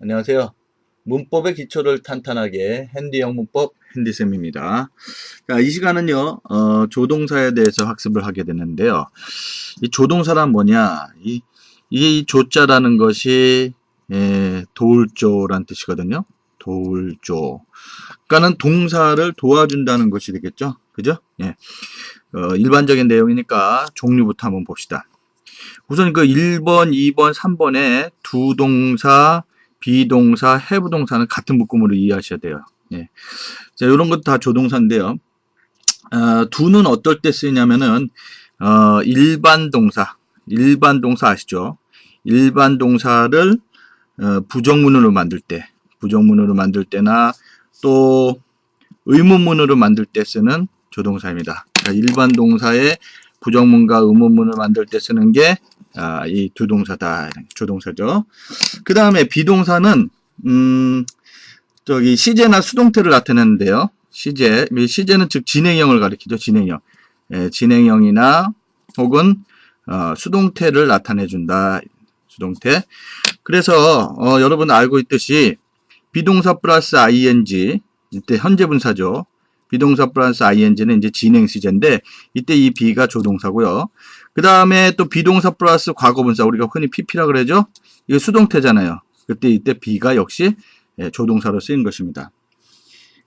안녕하세요. 문법의 기초를 탄탄하게 핸디형 문법 핸디쌤입니다. 자, 이 시간은요, 어, 조동사에 대해서 학습을 하게 되는데요. 이 조동사란 뭐냐? 이, 이 조자라는 것이, 예, 도울조란 뜻이거든요. 도울조. 그러니까는 동사를 도와준다는 것이 되겠죠. 그죠? 예. 어, 일반적인 내용이니까 종류부터 한번 봅시다. 우선 그 1번, 2번, 3번에 두 동사, 비동사, 해부동사는 같은 묶음으로 이해하셔야 돼요. 예. 자, 이런 것도 다 조동사인데요. 어, 두는 어떨 때 쓰이냐면은, 어, 일반 동사, 일반 동사 아시죠? 일반 동사를 어, 부정문으로 만들 때, 부정문으로 만들 때나 또 의문문으로 만들 때 쓰는 조동사입니다. 자, 일반 동사의 부정문과 의문문을 만들 때 쓰는 게 아, 이 두 동사다. 조동사죠. 그 다음에 비동사는, 음, 저기, 시제나 수동태를 나타내는데요. 시제. 이 시제는 즉 진행형을 가리키죠. 진행형. 예, 진행형이나 혹은, 어, 수동태를 나타내준다. 수동태. 그래서, 어, 여러분 알고 있듯이, 비동사 플러스 ing, 이때 현재 분사죠. 비동사 플러스 ing는 이제 진행 시제인데, 이때 이 비가 조동사고요. 그 다음에 또 비동사 플러스 과거분사 우리가 흔히 pp라 그러죠. 이게 수동태잖아요. 그때 이때 be가 역시 예, 조동사로 쓰인 것입니다.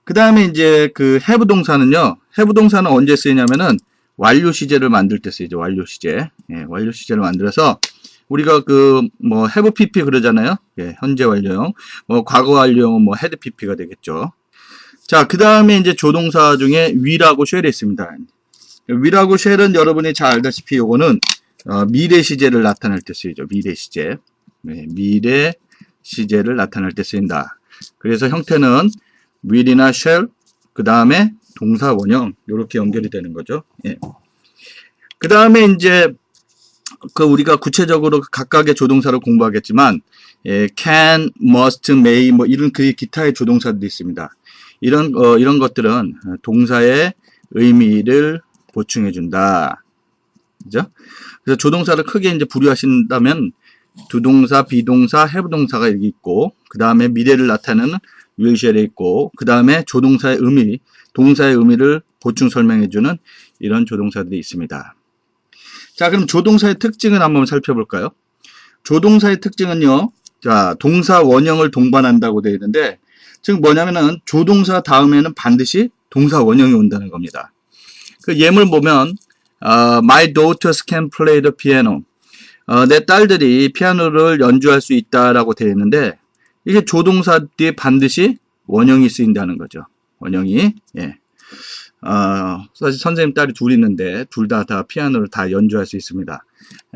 그 다음에 이제 그 have 동사는요. have 동사는 언제 쓰이냐면은 완료 시제를 만들 때 쓰이죠. 완료 시제. 예, 완료 시제를 만들어서 우리가 그뭐 have pp 그러잖아요. 예, 현재 완료형. 뭐 과거 완료형은 뭐 had pp가 되겠죠. 자, 그 다음에 이제 조동사 중에 위라고 쉘이 있습니다. 위라고 쉘은 여러분이 잘 알다시피 요거는 어, 미래 시제를 나타낼 때 쓰이죠. 미래 시제. 네, 미래 시제를 나타낼 때 쓰인다. 그래서 형태는 will이나 shall, 그 다음에 동사 원형 이렇게 연결이 되는 거죠. 예. 그 다음에 이제 그 우리가 구체적으로 각각의 조동사를 공부하겠지만 예, can, must, may 뭐 이런 그 기타의 조동사들이 있습니다. 이런 어, 이런 것들은 동사의 의미를 보충해 준다. 그죠? 그래서 조동사를 크게 이제 분류하신다면 두동사, 비동사, 해부동사가 여기 있고 그 다음에 미래를 나타내는 위액셜에 있고 그 다음에 조동사의 의미, 동사의 의미를 보충 설명해 주는 이런 조동사들이 있습니다. 자, 그럼 조동사의 특징을 한번 살펴볼까요? 조동사의 특징은요. 자, 동사 원형을 동반한다고 되어 있는데 즉 뭐냐면은 조동사 다음에는 반드시 동사 원형이 온다는 겁니다. 그 예물 보면 어, My daughters can play the piano. 어, 내 딸들이 피아노를 연주할 수 있다라고 되어 있는데 이게 조동사 뒤에 반드시 원형이 쓰인다는 거죠. 원형이 예. 어, 사실 선생님 딸이 둘 있는데 둘 다다 피아노를 다 연주할 수 있습니다.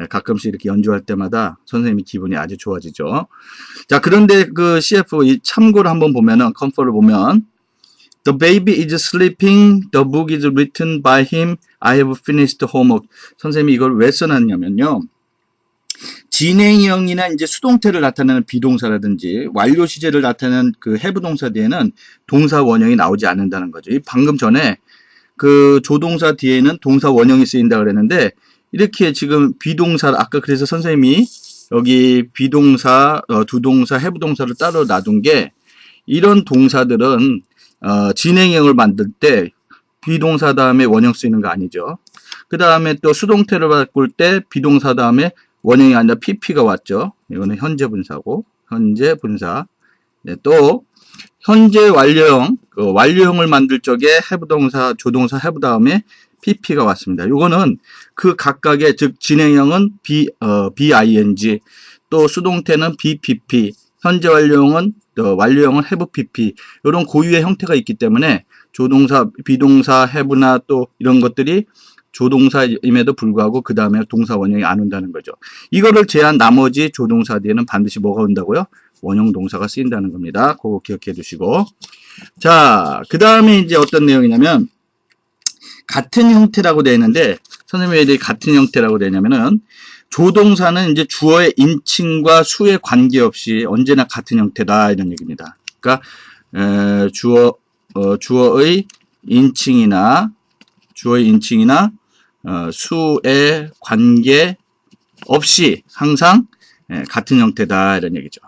예, 가끔씩 이렇게 연주할 때마다 선생님이 기분이 아주 좋아지죠. 자, 그런데 그 CF 이 참고를 한번 보면은 컴포를 보면 The baby is sleeping. The book is written by him. I have finished homework. 선생님이 이걸 왜 써놨냐면요. 진행형이나 이제 수동태를 나타내는 비동사라든지 완료 시제를 나타내는 그 have 동사 뒤에는 동사 원형이 나오지 않는다는 거죠. 이 방금 전에 그 조동사 뒤에는 동사 원형이 쓰인다 그랬는데 이렇게 지금 비동사 아까 그래서 선생님이 여기 비동사, 어, 두동사, have 동사를 따로 놔둔 게 이런 동사들은 어, 진행형을 만들 때 비동사 다음에 원형 쓰이는 거 아니죠. 그 다음에 또 수동태를 바꿀 때 비동사 다음에 원형이 아니라 pp가 왔죠. 이거는 현재 분사고 현재 분사. 네, 또 현재 완료형 그 완료형을 만들 적에 have 동사 조동사 have 다음에 pp가 왔습니다. 이거는 그 각각의 즉 진행형은 b 어, bing 또 수동태는 bpp 현재 완료형은 어, 완료형은 have pp 이런 고유의 형태가 있기 때문에 조동사 비동사 have나 또 이런 것들이 조동사임에도 불구하고 그 다음에 동사 원형이 안 온다는 거죠. 이거를 제한 나머지 조동사 뒤에는 반드시 뭐가 온다고요? 원형 동사가 쓰인다는 겁니다. 그거 기억해 두시고. 자, 그 다음에 이제 어떤 내용이냐면, 같은 형태라고 되어 있는데, 선생님이 왜 같은 형태라고 되냐면은, 조동사는 이제 주어의 인칭과 수에 관계없이 언제나 같은 형태다, 이런 얘기입니다. 그러니까, 에, 주어, 어, 주어의 인칭이나, 주어의 인칭이나, 어, 수에 관계 없이 항상 예, 같은 형태다 이런 얘기죠.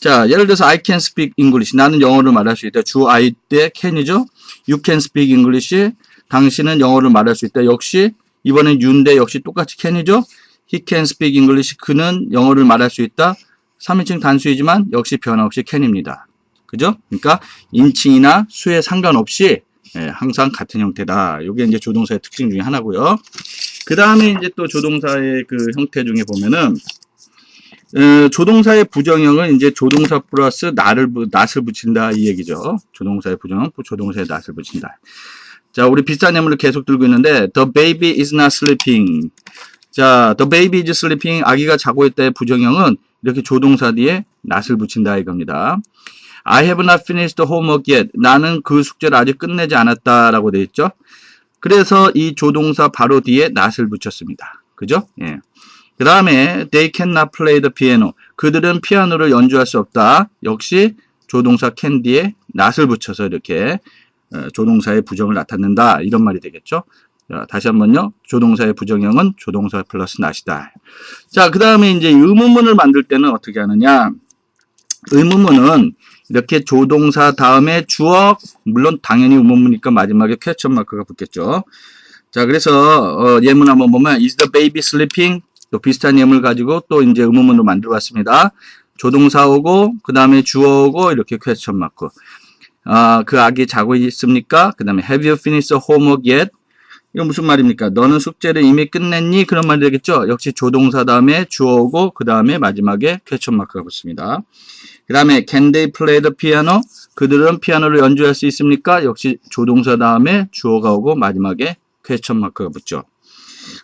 자, 예를 들어서 I can speak English. 나는 영어를 말할 수 있다. 주 I 때 can이죠. You can speak English. 당신은 영어를 말할 수 있다. 역시 이번엔 you인데 역시 똑같이 can이죠. He can speak English. 그는 영어를 말할 수 있다. 3인칭 단수이지만 역시 변화 없이 can입니다. 그죠? 그러니까 인칭이나 수에 상관없이 예, 항상 같은 형태다. 이게 이제 조동사의 특징 중에 하나고요. 그 다음에 이제 또 조동사의 그 형태 중에 보면은 어, 조동사의 부정형은 이제 조동사 플러스 나를 부- 낫을 붙인다 이 얘기죠. 조동사의 부정형, 조동사의 낫을 붙인다. 자, 우리 비슷한 예문을 계속 들고 있는데 the baby is not sleeping. 자, the baby is sleeping. 아기가 자고 있다의 부정형은 이렇게 조동사 뒤에 낫을 붙인다 이겁니다. I have not finished the homework yet. 나는 그 숙제를 아직 끝내지 않았다라고 되어 있죠. 그래서 이 조동사 바로 뒤에 not을 붙였습니다. 그죠? 예. 그 다음에 they cannot play the piano. 그들은 피아노를 연주할 수 없다. 역시 조동사 can 뒤에 not을 붙여서 이렇게 어, 조동사의 부정을 나타낸다. 이런 말이 되겠죠. 자, 다시 한번요. 조동사의 부정형은 조동사 플러스 not이다. 자, 그 다음에 이제 의문문을 만들 때는 어떻게 하느냐. 의문문은 이렇게 조동사 다음에 주어, 물론 당연히 의문문이니까 마지막에 퀘스천 마크가 붙겠죠. 자, 그래서 어, 예문 한번 보면 is the baby sleeping? 또 비슷한 예문을 가지고 또 이제 의문문으로 만들어 봤습니다. 조동사 오고 그 다음에 주어 오고 이렇게 퀘스천 마크. 아, 그 아기 자고 있습니까? 그 다음에 have you finished homework yet? 이거 무슨 말입니까? 너는 숙제를 이미 끝냈니? 그런 말이 되겠죠? 역시 조동사 다음에 주어 오고 그 다음에 마지막에 퀘스천 마크가 붙습니다. 그 다음에 can they play the piano? 그들은 피아노를 연주할 수 있습니까? 역시 조동사 다음에 주어가 오고 마지막에 퀘스천 마크가 붙죠.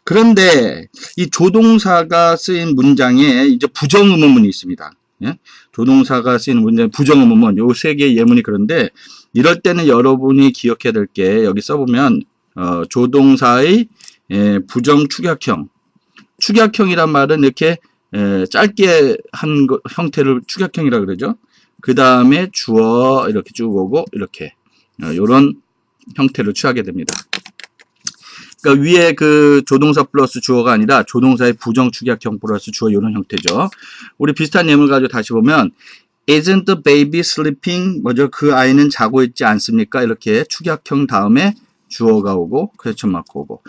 그런데 이 조동사가 쓰인 문장에 이제 부정 의문문이 있습니다. 예? 조동사가 쓰인 문장 부정 의문문 요 세 개의 예문이 그런데 이럴 때는 여러분이 기억해야 될 게 여기 써보면 어, 조동사의 예, 부정 축약형 축약형이란 말은 이렇게 에, 짧게 한 거- 형태를 축약형이라 그러죠. 그 다음에 주어 이렇게 쭉 오고 이렇게 이런 형태를 취하게 됩니다. 그러니까 위에 그 조동사 플러스 주어가 아니라 조동사의 부정 축약형 플러스 주어 이런 형태죠. 우리 비슷한 예물 가지고 다시 보면 Isn't the baby sleeping? 뭐죠? 그 아이는 자고 있지 않습니까? 이렇게 축약형 다음에 주어가 오고 퀘스천 마크 오고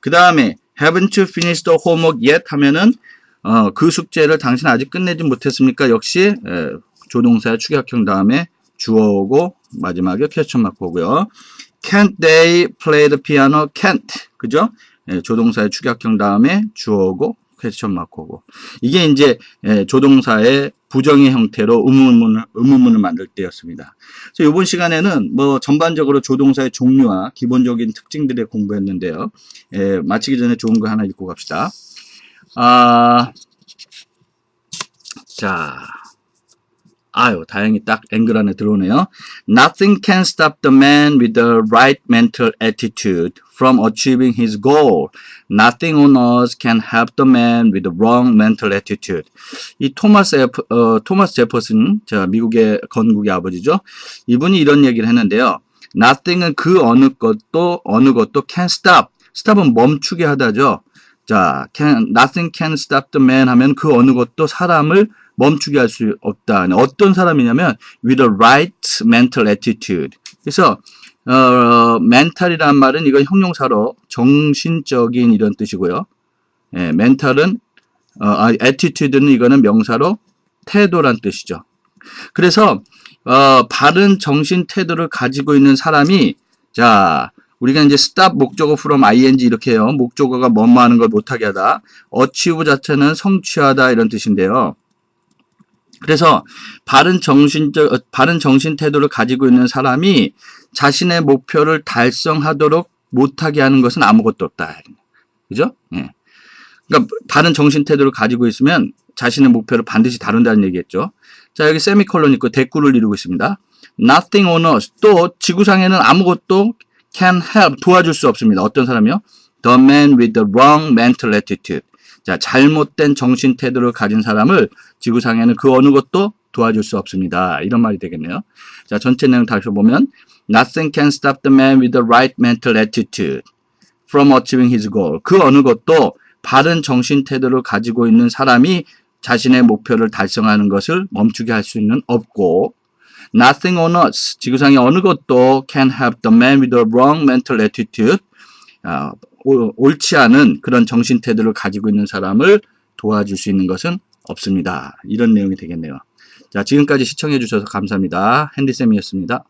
그 다음에 Haven't you finished the homework yet? 하면은 어, 그 숙제를 당신 아직 끝내지 못했습니까? 역시 에, 조동사의 축약형 다음에 주어 오고 마지막에 퀘스천 마크 오고요. Can't they play the piano? Can't. 그죠? 예, 조동사의 축약형 다음에 주어 오고 퀘스천 마크 오고. 이게 이제 예, 조동사의 부정의 형태로 의문문을, 의문문을 만들 때였습니다. 그래서 이번 시간에는 뭐 전반적으로 조동사의 종류와 기본적인 특징들에 공부했는데요. 예, 마치기 전에 좋은 거 하나 읽고 갑시다. 아, 자, 아유, 다행히 딱 앵글 안에 들어오네요. Nothing can stop the man with the right mental attitude from achieving his goal. Nothing on earth can help the man with the wrong mental attitude. 이 토마스 에프, 어, 토마스 제퍼슨, 자, 미국의 건국의 아버지죠. 이분이 이런 얘기를 했는데요. Nothing은 그 어느 것도, 어느 것도 can stop. stop은 멈추게 하다죠. 자, can, nothing can stop the man 하면 그 어느 것도 사람을 멈추게 할 수 없다. 어떤 사람이냐면 with the right mental attitude. 그래서 어, mental이란 말은 이건 형용사로 정신적인 이런 뜻이고요. 예, mental은 어, 아, attitude는 이거는 명사로 태도란 뜻이죠. 그래서 어, 바른 정신 태도를 가지고 있는 사람이 자 우리가 이제 stop 목적어 from ing 이렇게 해요. 목적어가 뭐뭐 하는 걸 못하게 하다. achieve 자체는 성취하다 이런 뜻인데요. 그래서 바른 정신적 어, 바른 정신 태도를 가지고 있는 사람이 자신의 목표를 달성하도록 못하게 하는 것은 아무것도 없다. 그죠? 예. 그러니까 바른 정신 태도를 가지고 있으면 자신의 목표를 반드시 다룬다는 얘기겠죠. 자, 여기 세미콜론 있고 대꾸를 이루고 있습니다. Nothing on us. 또 지구상에는 아무것도 can help 도와줄 수 없습니다. 어떤 사람이요? The man with the wrong mental attitude. 자, 잘못된 정신 태도를 가진 사람을 지구상에는 그 어느 것도 도와줄 수 없습니다. 이런 말이 되겠네요. 자, 전체 내용 다시 보면 Nothing can stop the man with the right mental attitude from achieving his goal. 그 어느 것도 바른 정신 태도를 가지고 있는 사람이 자신의 목표를 달성하는 것을 멈추게 할 수는 없고 Nothing on us. 지구상의 어느 것도 can help the man with a wrong mental attitude. 옳지 않은 그런 정신 태도를 가지고 있는 사람을 도와줄 수 있는 것은 없습니다. 이런 내용이 되겠네요. 자, 지금까지 시청해 주셔서 감사합니다. 핸디쌤이었습니다.